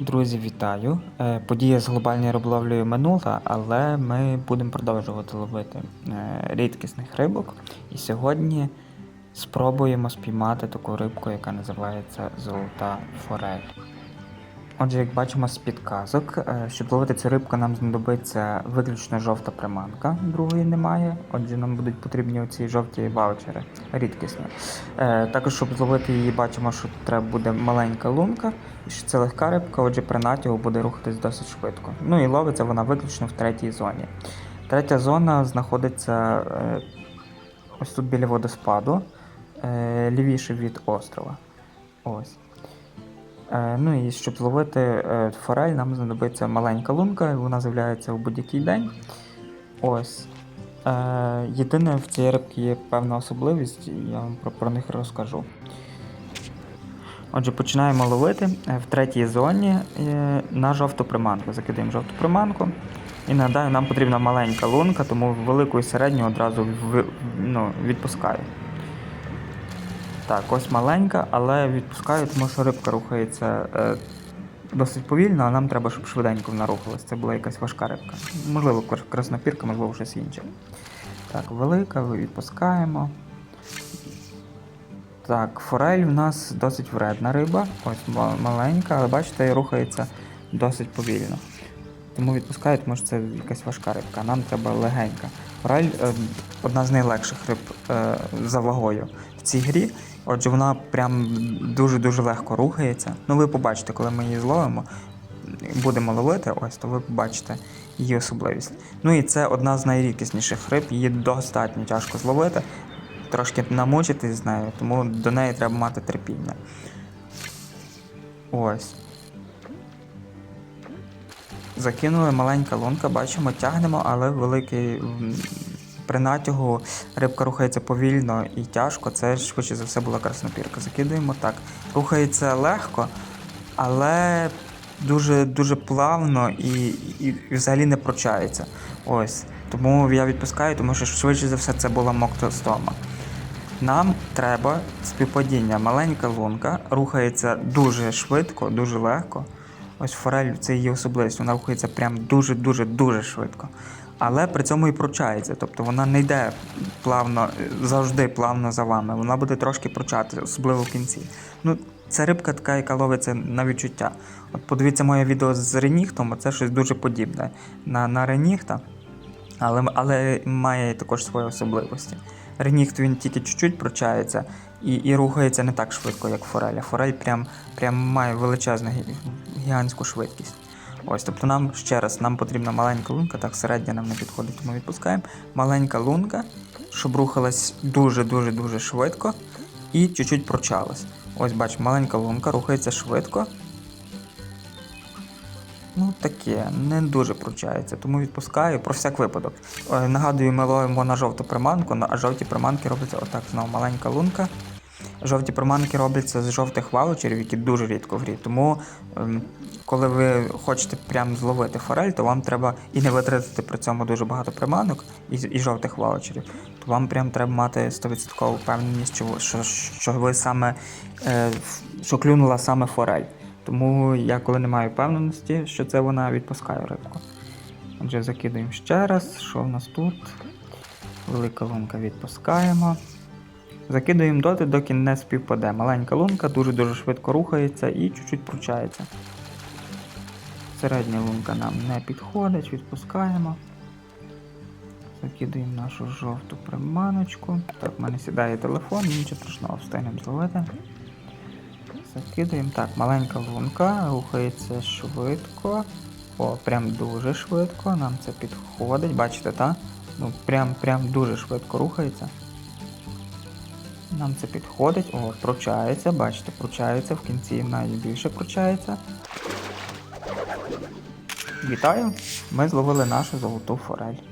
Друзі, вітаю! Е, Подія з глобальною риболовлею минула, але ми будемо продовжувати ловити е, рідкісних рибок. І сьогодні спробуємо спіймати таку рибку, яка називається золота форель. Отже, як бачимо з підказок, е, щоб ловити цю рибку, нам знадобиться виключно жовта приманка, другої немає. Отже, нам будуть потрібні оці жовті ваучери, рідкісні. Е, Також, щоб зловити її, бачимо, що треба буде маленька лунка, що це легка рибка, отже, при натягу буде рухатись досить швидко. Ну і ловиться вона виключно в третій зоні. Третя зона знаходиться е, ось тут біля водоспаду, лівіше від острова. Ось. Е, Ну і щоб зловити е, форель, нам знадобиться маленька лунка, вона з'являється в будь-який день. Ось. Е, Єдине в цій рибці є певна особливість, я вам про, про них розкажу. Отже, починаємо ловити в третій зоні на жовту приманку. Закидаємо жовту приманку. І нагадаю, нам потрібна маленька лунка, тому велику і середню одразу в- ну, відпускаю. Так, ось маленька, але відпускаю, тому що рибка рухається е, досить повільно, а нам треба, щоб швиденько вона рухалась. Це була якась важка рибка. Можливо, краснопірка, можливо, щось інше. Так, велика, відпускаємо. Так, форель в нас досить вредна риба. Ось маленька, але бачите, рухається досить повільно. Тому відпускаю, тому що це якась важка рибка, нам треба легенька. Форель е, одна з найлегших риб е, за вагою в цій грі. Отже, вона прям дуже-дуже легко рухається. Ну, ви побачите, коли ми її зловимо, будемо ловити, ось, то ви побачите її особливість. Ну і це одна з найрідкісніших риб, її достатньо тяжко зловити, трошки намучитись з нею, тому до неї треба мати терпіння. Ось. Закинули маленька лунка, бачимо, тягнемо, але великий при натягу рибка рухається повільно і тяжко. Це швидше за все була краснопірка. Закидуємо так. Рухається легко, але дуже дуже плавно і, і, і взагалі не прочається. Ось. Тому я відпускаю, тому що швидше за все це була моктостома. Нам треба співпадіння. Маленька лунка рухається дуже швидко, дуже легко. Ось форель це її особливість. Вона рухається прям дуже-дуже дуже швидко. Але при цьому і пручається. Тобто вона не йде плавно, завжди плавно за вами. Вона буде трошки пручати, особливо в кінці. Ну, це рибка така, яка ловиться на відчуття. От подивіться моє відео з реніхтом, це щось дуже подібне на, на реніхта але, але має також свої особливості. Реніхт він тільки чуть-чуть пручається і, і рухається не так швидко, як форель. Форель прям, прям має величезну гігантську швидкість. Ось, тобто нам ще раз нам потрібна маленька лунка, так середня нам не підходить, тому відпускаємо. Маленька лунка, щоб рухалась дуже-дуже дуже швидко і чуть-чуть пручалась. Ось бач, маленька лунка рухається швидко, Ну, таке, не дуже пручається, тому відпускаю про всяк випадок. Е, Нагадую, ми ловимо на жовту приманку, а жовті приманки робляться отак, знову маленька лунка. Жовті приманки робляться з жовтих ваучерів, які дуже рідко в грі. Тому, ем, коли ви хочете прям зловити форель, то вам треба і не витратити при цьому дуже багато приманок і, і жовтих ваучерів, то вам прям треба мати 100% впевненість, що, що, що ви саме е, що клюнула саме форель. Тому я, коли не маю впевненості, що це вона, відпускаю рибку. Отже, закидуємо ще раз. Що в нас тут? Велика лунка відпускаємо. Закидуємо доти, доки не співпаде. Маленька лунка дуже-дуже швидко рухається і чуть-чуть пручається. Середня лунка нам не підходить, відпускаємо. Закидуємо нашу жовту приманочку. Так, в мене сідає телефон, нічого страшного, встигнемо зловити. Закидуємо. Так, маленька лунка, рухається швидко. О, прям дуже швидко. Нам це підходить. Бачите, так? Ну, прям, прям дуже швидко рухається. Нам це підходить. О, пручається, бачите, пручається, в кінці найбільше пручається. Вітаю! Ми зловили нашу золоту форель.